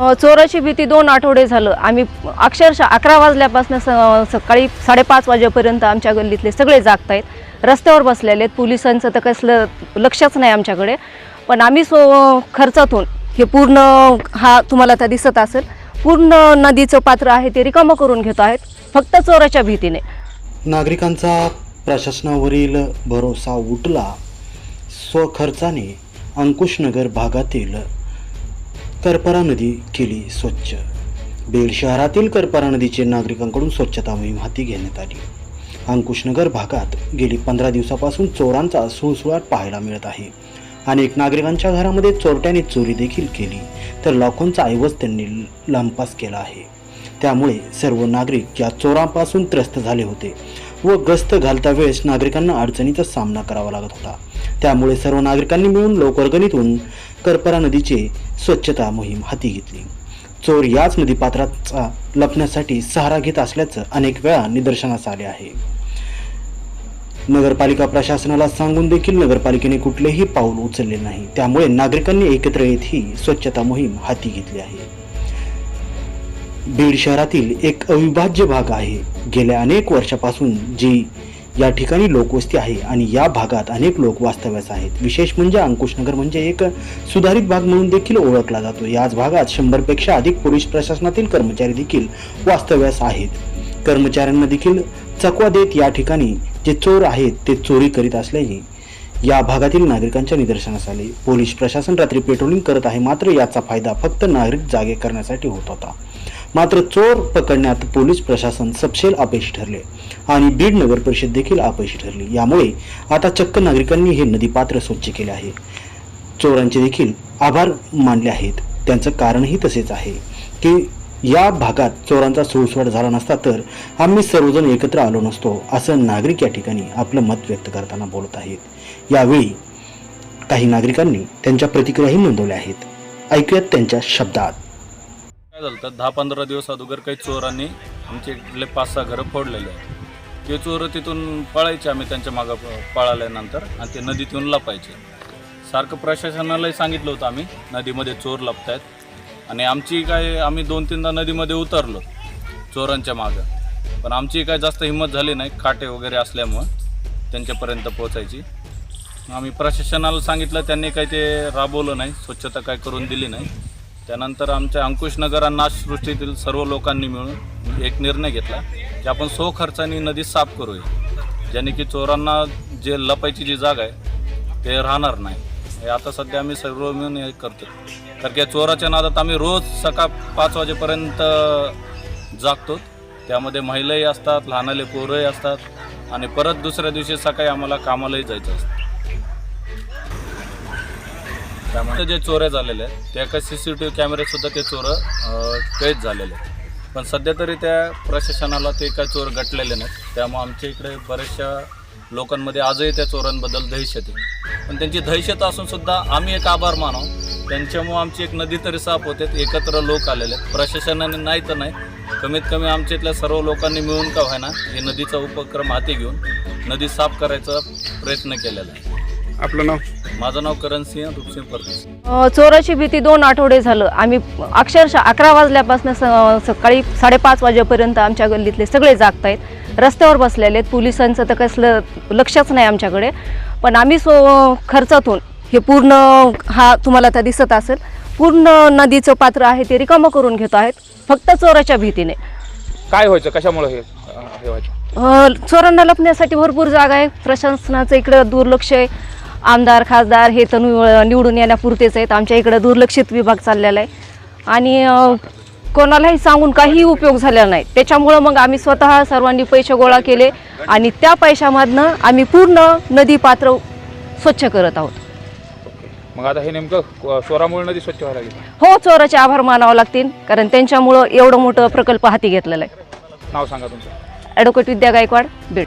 चोराची भीती दोन आठवडे झालं. आम्ही अक्षरशः अकरा वाजल्यापासून स सकाळी साडेपाच वाजेपर्यंत आमच्या गल्लीतले सगळे जागत आहेत रस्त्यावर बसलेले आहेत. पोलिसांचं तर कसलं लक्षच नाही आमच्याकडे. पण आम्ही सो खर्चातून हे पूर्ण हा तुम्हाला आता दिसत असेल पूर्ण नदीचं पात्र आहे ते रिकामं करून घेतो आहेत. फक्त चोराच्या भीतीने. नागरिकांचा प्रशासनावरील भरोसा उठला. स्वखर्चाने अंकुशनगर भागातील करपरा नदी केली स्वच्छ. बीड शहरातील करपरा नदीचे नागरिकांकडून स्वच्छता मोहीम हाती घेण्यात आली. अंकुशनगर भागात गेली पंधरा दिवसापासून चोरांचा सुळसुळाट पाहायला मिळत आहे. अनेक नागरिकांच्या घरामध्ये चोरट्याने चोरी देखील केली तर लाखोंचा ऐवज त्यांनी लंपास केला आहे. त्यामुळे सर्व नागरिक या चोरांपासून त्रस्त झाले होते व गस्त घालता वेळेस नागरिकांना अडचणीचा सामना करावा लागत होता. त्यामुळे सर्व नागरिकांनी मिळून लोकवर्गणीतून करपरा नदीचे स्वच्छता मोहीम हाती घेतली. चोर याच नदीपात्राचा लपण्यासाठी सहारा घेत असल्याचं अनेक वेळा निदर्शनास आले आहे. नगरपालिका प्रशासनाला सांगून देखील नगरपालिकेने कुठलेही पाऊल उचलले नाही. त्यामुळे नागरिकांनी एकत्र येत ही स्वच्छता मोहीम हाती घेतली आहे. बीड शहरातील एक अविभाज्य भाग आहे. गेल्या अनेक वर्षापासून जी या ठिकाणी लोकवस्ती आहे आणि या भागात अनेक लोक वास्तव्यास आहेत. विशेष म्हणजे अंकुशनगर म्हणजे एक सुधारित भाग म्हणून देखील ओळखला जातो. याच भागात शंभरपेक्षा अधिक पोलीस प्रशासनातील कर्मचारी देखील वास्तव्यास आहेत. कर्मचाऱ्यांना देखील चकवा देत या ठिकाणी जे चोर आहेत ते चोरी करीत असल्याने या भागातील नागरिकांच्या निदर्शनास आले. पोलीस प्रशासन रात्री पेट्रोलिंग करत आहे मात्र याचा फायदा फक्त नागरिक जागे करण्यासाठी होत होता. मात्र चोर पकडण्यात पोलीस प्रशासन सपशेल अपयशी ठरले. आणि बीड नगर परिषद देखील अपयशी ठरली. यामुळे आता चक्क नागरिकांनी हे नदीपात्र स्वच्छ केले आहे. चोरांचे देखील आभार मानले आहेत. त्यांचं कारणही तसेच आहे की या भागात चोरांचा सुळसुळाट झाला नसता तर आम्ही सर्वजण एकत्र आलो नसतो असं नागरिक या ठिकाणी आपलं मत व्यक्त करताना बोलत आहेत. यावेळी काही नागरिकांनी त्यांच्या प्रतिक्रियाही नोंदवल्या आहेत. ऐकूयात त्यांच्या शब्दात. काय झालं? तर दहा पंधरा दिवस अगोदर काही चोरांनी आमचे इकडले पाच सहा घरं फोडलेले आहेत. ते चोर तिथून पळायचे आम्ही त्यांच्या मागं प- पळाल्यानंतर आणि ते नदीतून लपायचे. सारखं प्रशासनालाही सांगितलं होतं आम्ही नदीमध्ये चोर लपतायत. आणि आमची काय आम्ही दोन तीनदा नदीमध्ये उतरलो चोरांच्या मागं. पण आमची काय जास्त हिंमत झाली नाही काटे वगैरे असल्यामुळं त्यांच्यापर्यंत पोचायची आम्ही प्रशासनाला सांगितलं त्यांनी काही ते राबवलं नाही स्वच्छता काय करून दिली नाही. त्यानंतर आमच्या अंकुशनगर आणि नाशसृष्टीतील सर्व लोकांनी मिळून एक निर्णय घेतला की आपण सो खर्चाने नदी साफ करूया ज्याने की चोरांना जे लपायची जी जागा आहे ते राहणार नाही. हे आता सध्या आम्ही सर्व मिळून हे करतो कारण की या चोराच्या नादात आम्ही रोज सकाळ पाच वाजेपर्यंत जागतो. त्यामध्ये महिलाही असतात लहानाले पोरंही असतात आणि परत दुसऱ्या दिवशी सकाळी आम्हाला कामालाही जायचं असतं. त्यामुळे जे चोऱ्या झालेल्या आहेत त्या काही सी सी टी व्ही कॅमेरेसुद्धा ते चोरं कैद झालेले आहेत. पण सध्या तरी त्या प्रशासनाला ते काय चोर गटलेले नाहीत. त्यामुळे आमच्या इकडे बऱ्याचशा लोकांमध्ये आजही त्या चोरांबद्दल दहशत आहे. पण त्यांची दहशत असून सुद्धा आम्ही एक आभार मानव त्यांच्यामुळं आमची एक नदी तरी साफ होते एकत्र लोक आलेले आहेत. प्रशासनाने नाही तर नाही. कमीत कमी आमच्या इथल्या सर्व लोकांनी मिळून का व्हायना हे नदीचा उपक्रम हाती घेऊन नदी साफ करायचा प्रयत्न केलेला आहे. आपलं नाव? माझं नाव करणसिंह रूपसिंह परदेश. अ, चोराची भीती दोन आठवडे झालं. आम्ही अक्षरशः अकरा वाजल्यापासून स सकाळी साडेपाच वाजेपर्यंत आमच्या गल्लीतले सगळे जागत आहेत रस्त्यावर बसलेले आहेत. पोलिसांचं तर कसलं लक्षच नाही आमच्याकडे. पण आम्ही सो खर्चातून हे पूर्ण हा तुम्हाला आता दिसत असेल पूर्ण नदीचं पात्र आहे ते रिकामं करून घेतो आहेत. फक्त चोराच्या भीतीने. काय व्हायचं? कशामुळे हे अं, हे व्हायचं? अ, चोरांना लपण्यासाठी भरपूर जागा आहे. प्रशासनाचं इकडं दुर्लक्ष आहे. आमदार खासदार हे तर निव- निवडून येण्यापुरतेच आहेत. आमच्या इकडं दुर्लक्षित विभाग चाललेला आहे. आणि कोणालाही सांगून काही उपयोग झालेला नाही. त्याच्यामुळं मग आम्ही स्वतः सर्वांनी पैसे गोळा केले आणि त्या पैशामधनं आम्ही पूर्ण नदी पात्र स्वच्छ करत आहोत. मग आता हे नेमकं चोरामुळे नदी स्वच्छ व्हायला लागली. हो चोराचे आभार मानावं लागतील. कारण त्यांच्यामुळं एवढं मोठं प्रकल्प हाती घेतलेला आहे. नाव सांगा तुमचं. ॲडव्होकेट विद्या गायकवाड बीड.